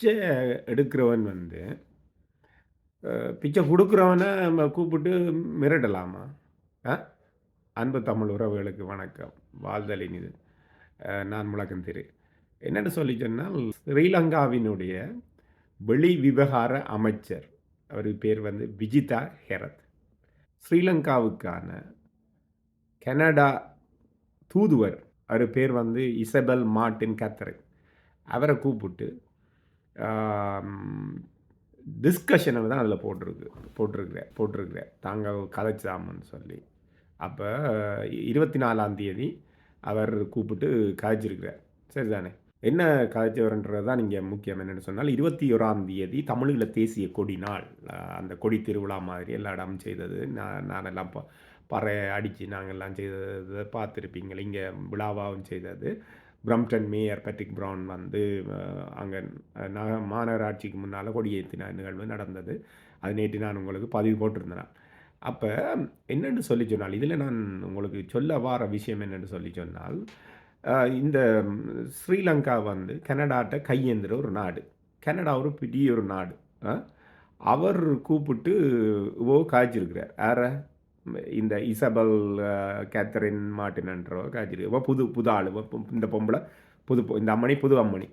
பிச்சை எடுக்கிறவன் வந்து பிச்சை கொடுக்குறவனை நம்ம கூப்பிட்டு மிரட்டலாமா? ஆ அன்பு தமிழ் உறவுகளுக்கு வணக்கம். வாழ்தலின் இது. நான் முழக்கம் திரு. என்னென்னு சொல்லி சொன்னால் ஸ்ரீலங்காவினுடைய வெளி விவகார அமைச்சர் அவர் பேர் வந்து விஜிதா ஹெரத். ஸ்ரீலங்காவுக்கான கனடா தூதுவர் அவர் பேர் வந்து இசபெல் மார்டின் கத்தரை அவரை கூப்பிட்டு டிஸ்கஷனை தான் அதில் போட்டிருக்கு போட்டிருக்கிறேன் போட்டிருக்கிறேன். தாங்கள் கதைச்சாமன்னு சொல்லி. அப்போ இருபத்தி நாலாம் தேதி அவர் கூப்பிட்டு கதைச்சிருக்கிறார் சரிதானே? என்ன கதைச்சவர்ன்றது தான் இங்கே முக்கியம். என்னென்னு சொன்னால் இருபத்தி ஓராம் தேதி தமிழீழ தேசிய கொடி நாள். அந்த கொடி திருவிழா மாதிரி எல்லா இடமும் செய்தது. நான் நானெல்லாம் ப பறை அடித்து நாங்கள் எல்லாம் செய்ததை பார்த்துருப்பீங்க இங்கே விழாவாகவும் செய்தது. பிரம்டன் மேயர் பேட்ரிக் ப்ரவுன் வந்து அங்கே நக மாநகராட்சிக்கு முன்னால் கொடியேற்றின நிகழ்வு நடந்தது. அது நேற்று நான் உங்களுக்கு பதிவு போட்டிருந்தேன். அப்போ என்னென்னு சொல்லி சொன்னால் இதில் நான் உங்களுக்கு சொல்ல வார விஷயம் என்னென்னு சொல்லி சொன்னால் இந்த ஸ்ரீலங்கா வந்து கனடாட்ட கையேந்திர ஒரு நாடு. கனடா ஒரு பெரிய ஒரு நாடு. அவர் கூப்பிட்டு ஓ காய்ச்சிருக்கிறார். யார? இந்த இசபல் கேத்தரின் மார்டின்ன்றவ காய்ச்சிருக்கு புது புது ஆள் இந்த பொம்பளை புது இந்த அம்மணி புது அம்மணி.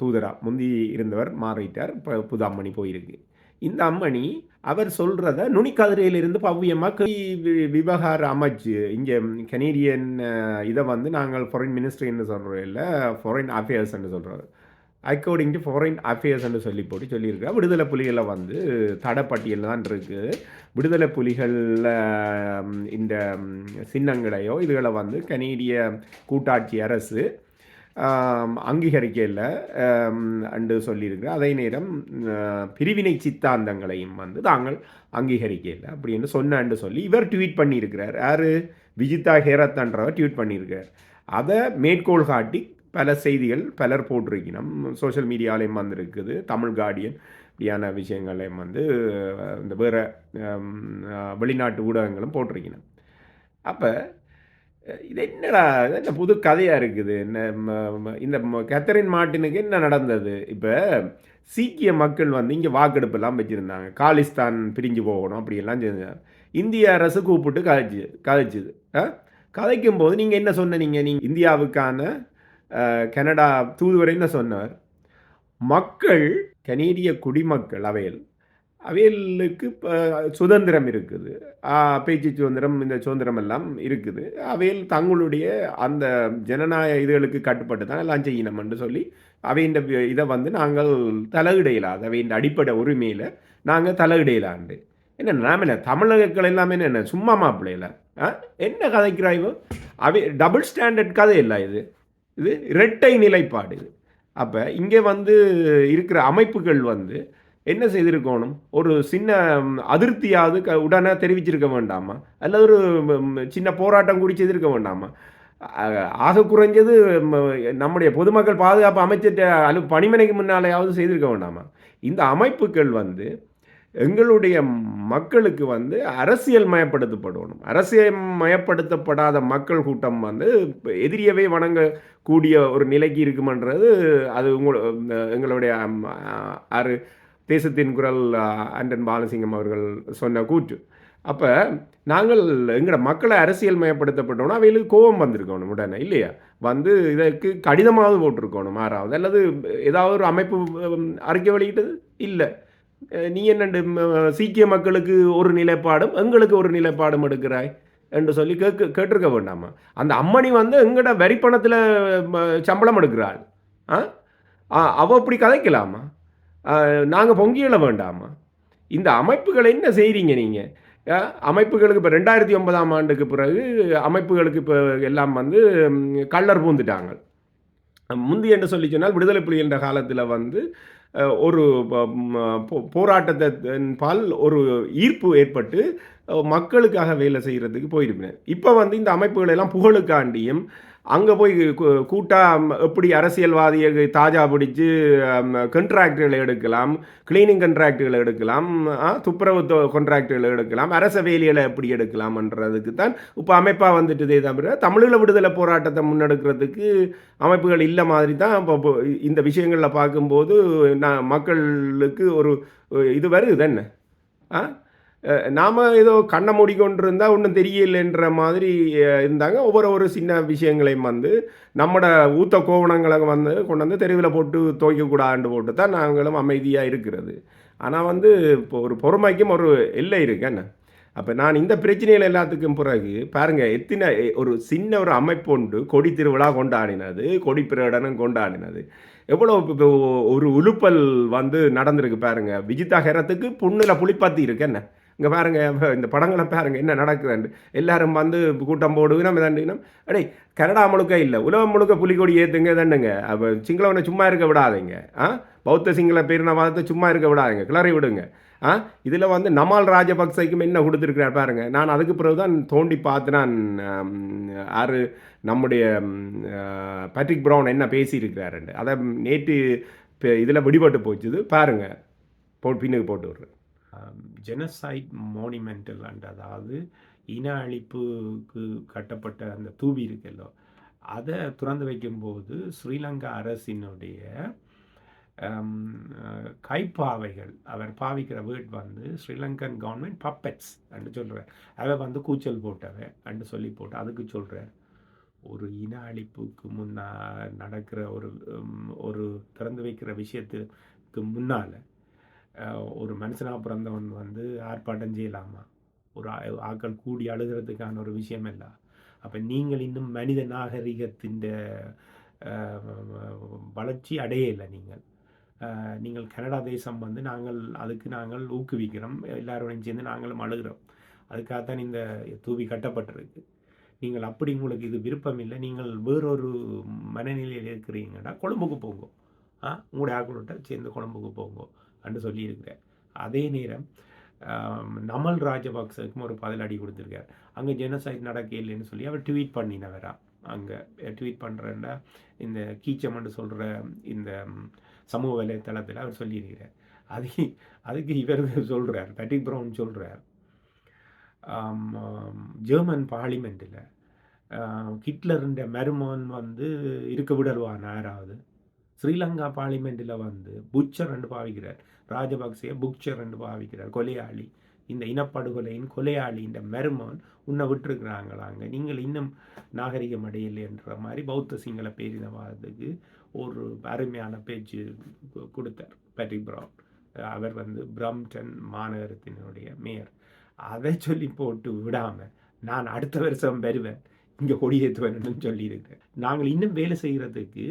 தூதரா முந்தி இருந்தவர் மாறிட்டார் இப்போ புது அம்மணி போயிருக்கு. இந்த அம்மணி அவர் சொல்கிறத நுனிக்கதிரையிலிருந்து பவ்யமாக விவகார அமைச்சு இங்கே கனேடியன் இதை வந்து நாங்கள் ஃபாரின் மினிஸ்ட்ரின்னு சொல்கிறோம் இல்லை ஃபாரின் அஃபேர்ஸ்ன்னு சொல்கிறோம் அக்கார்டிங் டு ஃபாரின் அஃபேர்ஸ்ன்னு சொல்லி போட்டு சொல்லியிருக்கா விடுதலை புலிகளை வந்து தடப்பட்டியல் தான் இருக்குது விடுதலை புலிகளில் இந்த சின்னங்களையோ இதுகளை வந்து கனேடிய கூட்டாட்சி அரசு ஆம், அங்கீகரிக்கல அண்டு சொல்லியிருக்கு அதே நேரம் பிரிவினை சித்தாந்தங்களையும் வந்து தாங்கள் அங்கீகரிக்கல அப்படின்னு சொன்னான்னு சொல்லி இவர் ட்வீட் பண்ணியிருக்கிறார். யார்? விஜிதா ஹேரத்ன்றவர் ட்வீட் பண்ணியிருக்கார் அதை மேற்கோள் காட்டி பல செய்திகள் பலர் போட்டிருக்கணும் சோஷியல் மீடியாலையும் வந்திருக்குது. தமிழ் கார்டியன் இப்படியான விஷயங்களையும் வந்து இந்த வேறு வெளிநாட்டு ஊடகங்களும் போட்டிருக்கணும் அப்போ இது என்னடா இது என்ன புது கதையாக இருக்குது? இந்த கத்தரின் மாட்டினுக்கு என்ன நடந்தது? இப்போ சீக்கிய மக்கள் வந்து இங்கே வாக்கெடுப்பெல்லாம் வச்சுருந்தாங்க. காலிஸ்தான் பிரிஞ்சு போகணும் அப்படியெல்லாம் செஞ்சாங்க இந்திய அரசு கூப்பிட்டு கதைச்சு கதைச்சிது. ஆ கதைக்கும் போது நீங்கள் என்ன சொன்னீங்க? நீங்கள் இந்தியாவுக்கான கனடா தூதுவரைன்னு சொன்னார். மக்கள் கனேடிய குடிமக்கள் அவையில். அவையலுக்கு இப்போ சுதந்திரம் இருக்குது. பேச்சு சுதந்திரம் இந்த சுதந்திரம் எல்லாம் இருக்குது. அவையில் தங்களுடைய அந்த ஜனநாயக இதுகளுக்கு கட்டுப்பட்டு தான் எல்லாம் செய்யணும்னு சொல்லி அவையின் இதை வந்து நாங்கள் தலையிடையிலாது அவையின் அடிப்படை உரிமையில் நாங்கள் தலையிடையிலாண்டு. என்ன நாம என்ன தமிழர்கள் எல்லாமே என்ன சும்மா மாப்பிள்ளையில ஆ என்ன கதைக்கிறாய்வோ அவை டபுள் ஸ்டாண்டர்ட் கதை இல்லை இது. இது இரட்டை நிலைப்பாடு. இது அப்போ இங்கே வந்து இருக்கிற அமைப்புகள் வந்து என்ன செய்திருக்கணும்? ஒரு சின்ன அதிருப்தியாவது க உடனே தெரிவிச்சிருக்க வேண்டாமா? அல்லது ஒரு சின்ன போராட்டம் கூடி செய்திருக்க வேண்டாமா? ஆக குறைஞ்சது நம்முடைய பொதுமக்கள் பாதுகாப்பு அமைச்சிட்ட அலு பணிமனைக்கு முன்னாலேயாவது செய்திருக்க வேண்டாமா? இந்த அமைப்புகள் வந்து எங்களுடைய மக்களுக்கு வந்து அரசியல் மயப்படுத்தப்படணும். அரசியல் மயப்படுத்தப்படாத மக்கள் கூட்டம் வந்து எதிரியவே வணங்கக்கூடிய ஒரு நிலைக்கு இருக்குமன்றது அது உங்கள் எங்களுடைய அரு தேசத்தின் குரல் அண்டன் பாலசிங்கம் அவர்கள் சொன்ன கூற்று. அப்போ நாங்கள் எங்களோட மக்களை அரசியல் மயப்படுத்தப்பட்டோம்னா அவைகளுக்கு கோபம் வந்திருக்கணும் உடனே இல்லையா? வந்து இதற்கு கடிதமாவது போட்டிருக்கணும் ஆறாவது. அல்லது ஏதாவது ஒரு அமைப்பு அறிக்கை வெளியிட்டது? இல்லை. நீ என்னண்டு சீக்கிய மக்களுக்கு ஒரு நிலைப்பாடும் எங்களுக்கு ஒரு நிலைப்பாடும் எடுக்கிறாய் என்று சொல்லி கேட்க கேட்டிருக்க வேண்டாமா? அந்த அம்மணி வந்து எங்கட வரி பணத்தில் சம்பளம் எடுக்கிறாள். ஆ? ஆ, அவ இப்படி கதைக்கலாமா? நாங்கள் பொங்கியிட வேண்டாமா? இந்த அமைப்புகளை என்ன செய்கிறீங்க நீங்கள் அமைப்புகளுக்கு இப்போ ரெண்டாயிரத்தி ஒன்பதாம் ஆண்டுக்கு பிறகு அமைப்புகளுக்கு இப்போ எல்லாம் வந்து கல்லர் கள்ளர் பூந்துட்டாங்க. முந்தி என்று சொல்லி சொன்னால் விடுதலை புலி என்ற காலத்தில் வந்து ஒரு போ- போராட்டத்தின் பால் ஒரு ஈர்ப்பு ஏற்பட்டு மக்களுக்காக வேலை செய்கிறதுக்கு போயிருப்பேன் இப்போ வந்து இந்த அமைப்புகள் எல்லாம் புகழுக்காண்டியும் அங்கே போய் கூட்டாக எப்படி அரசியல்வாதியை தாஜா பிடிச்சு கண்ட்ராக்டுகளை எடுக்கலாம் கிளீனிங் கண்ட்ராக்டுகளை எடுக்கலாம் ஆ, துப்புரவு கான்ட்ராக்டுகளை எடுக்கலாம் அரச வேலைகளை எப்படி எடுக்கலாம்ன்றதுக்கு தான் இப்போ அமைப்பாக வந்துட்டுதே தவிர தமிழீழ விடுதலை போராட்டத்தை முன்னெடுக்கிறதுக்கு அமைப்புகள் இல்லை மாதிரி தான் இப்போ இந்த விஷயங்களில் பார்க்கும்போது நான் மக்களுக்கு ஒரு இது வருது என்ன? ஆ? நாம் ஏதோ கண்ணை மூடிக்கொண்டிருந்தால் ஒன்றும் தெரியலன்ற மாதிரி இருந்தாங்க. ஒவ்வொரு ஒரு சின்ன விஷயங்களையும் வந்து நம்மட ஊத்த கோவணங்களை வந்து கொண்டு வந்து தெருவில் போட்டு துவைக்கக்கூடாதுன்னு போட்டு தான் நாங்களும் அமைதியாக இருக்கிறது. ஆனால் வந்து இப்போ ஒரு பொறுமைக்கும் ஒரு எல்லை இருக்கு. என்ன? அப்போ நான் இந்த பிரச்சனைகள் எல்லாத்துக்கும் பிறகு பாருங்க எத்தனை ஒரு சின்ன ஒரு அமைப்பு உண்டு. கொடி திருவிழா கொண்டாடினது கொடி பிரகடனம் கொண்டாடினது. எவ்வளோ இப்போ ஒரு உலுப்பல் வந்து நடந்திருக்கு பாருங்க. விஜிதா ஹெரத்துக்கு புண்ணில் புளிப்பாத்தி இருக்கு. என்ன? இங்கே பாருங்கள் இந்த படங்களை பாருங்கள் என்ன நடக்குதுன்னு எல்லாரும் வந்து கூட்டம் போடுவினம் இதாண்டினோம் அடே கனடா முழுக்க இல்லை உலகம் முழுக்க புலிகொடி ஏற்றுங்க தாண்டுங்க அப்போ சிங்களவனை சும்மா இருக்க விடாதீங்க. ஆ? பௌத்த சிங்கள பேரினவாதத்தை சும்மா இருக்க விடாதீங்க கிளறி விடுங்க. ஆ? இதில் வந்து நமால் ராஜபக்சைக்கும் என்ன கொடுத்துருக்கிறார் பாருங்கள் நான் அதுக்கு பிறகு தான் தோண்டி பார்த்து நான் ஆறு நம்முடைய பேட்ரிக் ப்ரௌன் என்ன பேசியிருக்கிறாருண்டு அதை நேற்று இதில் விடுபட்டு போச்சுது. பாருங்க போ பின்னுக்கு போட்டு விட்றேன். ஜெனசைட் மோனிமெண்டல் அண்ட் அதாவது இன அழிப்புக்கு கட்டப்பட்ட அந்த தூபி இருக்குல்லோ அதை திறந்து வைக்கும்போது ஸ்ரீலங்கா அரசினுடைய கைப்பாவைகள் அவர் பாவிக்கிற வேர்ட் வந்து ஸ்ரீலங்கன் கவர்மெண்ட் பப்பெட்ஸ் என்று சொல்கிறார் அவ வந்து கூச்சல் போட்டவை அண்டு சொல்லி போட்டு அதுக்கு சொல்கிறார் ஒரு இன அழிப்புக்கு முன்னா நடக்கிற ஒரு ஒரு திறந்து வைக்கிற விஷயத்துக்கு முன்னால் ஒரு மனுஷனாக பிறந்தவன் வந்து ஆர்ப்பாட்டம் செய்யலாமா? ஒரு ஆ- கூடி அழுகிறதுக்கான ஒரு விஷயம் இல்லை. அப்போ நீங்கள் இன்னும் மனித நாகரிகத்தின் வளர்ச்சி அடையலை நீங்கள். நீங்கள் கனடா தேசம் வந்து நாங்கள் அதுக்கு நாங்கள் ஊக்குவிக்கிறோம். எல்லாரோடையும் சேர்ந்து நாங்களும் அழுகிறோம். அதுக்காகத்தான் இந்த தூவி கட்டப்பட்டிருக்கு. நீங்கள் அப்படி உங்களுக்கு இது விருப்பம் இல்லை. நீங்கள் வேறொரு மனநிலையில் இருக்கிறீங்கன்னா கொழும்புக்கு போங்கோ. ஆ உங்களுடைய ஆக்களோட்ட சேர்ந்து கொழம்புக்கு போங்கோ. என்று சொல்லியிருக்கிறார். அதே நேரம் நமல் ராஜபக்சவுக்கும் ஒரு பதிலடி கொடுத்துருக்கார். அங்கே ஜெனசைட் நடக்க இல்லைன்னு சொல்லி அவர் ட்வீட் பண்ணினவரா? அங்கே ட்வீட் பண்ணுறேன்னா இந்த கீச்சம்னு சொல்கிற இந்த சமூக வலைத்தளத்தில் அவர் சொல்லியிருக்கிறார். அது அதுக்கு இவர் சொல்கிறார் பேட்ரிக் ப்ரௌன் சொல்கிறார் ஜெர்மன் பார்லிமெண்ட்டில் ஹிட்லருன்ற மருமகன் வந்து இருக்க விடல்வான் யாராவது? ஸ்ரீலங்கா பார்லிமெண்ட்டில் வந்து புச்சர் என்று பாவிக்கிறார். ராஜபக்சே புக்சர் என்று பாவிக்கிறார். கொலையாளி இந்த இனப்படுகொலையின் கொலையாளி இந்த மருமகன் உன்னை விட்டுருக்குறாங்களாங்க நீங்கள் இன்னும் நாகரிகம் அடையலைன்ற மாதிரி பௌத்த சிங்கள பேரினவாதத்துக்கு ஒரு அருமையான பேச்சு கொடுத்தார். பேட்ரிக் ப்ரவுன் அவர் வந்து பிரம்டன் மாநகரத்தினுடைய மேயர் அதை சொல்லி போட்டு விடாமல் நான் அடுத்த வருஷம் வருவேன். இங்கே கொடியேற்றுவேன்னு சொல்லியிருக்கேன் நாங்கள் இன்னும் வேலை செய்கிறதுக்கு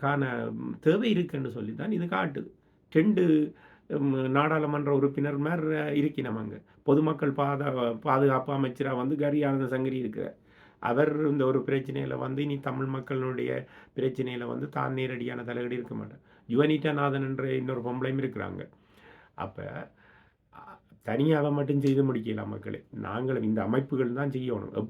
கான தேவை இருக்குன்னு சொல்லி தான் இது காட்டுது. ரெண்டு நாடாளுமன்ற உறுப்பினர் மாதிரி இருக்கணும் அங்கே. பொதுமக்கள் பாதா பாதுகாப்பு அமைச்சராக வந்து கரி ஆனந்த சங்கரி இருக்கிறார். அவர் இந்த ஒரு பிரச்சனையில் வந்து இனி தமிழ் மக்களுடைய பிரச்சனையில் வந்து தான் நேரடியான தலையீடு இருக்க மாட்டார். யுவனிட்டா நாதன் என்ற இன்னொரு பொம்பளையும் இருக்கிறாங்க. அப்போ தனியாக மட்டும் செய்து முடிக்கலாம் மக்களே. நாங்களும் இந்த அமைப்புகள் தான் செய்யணும்.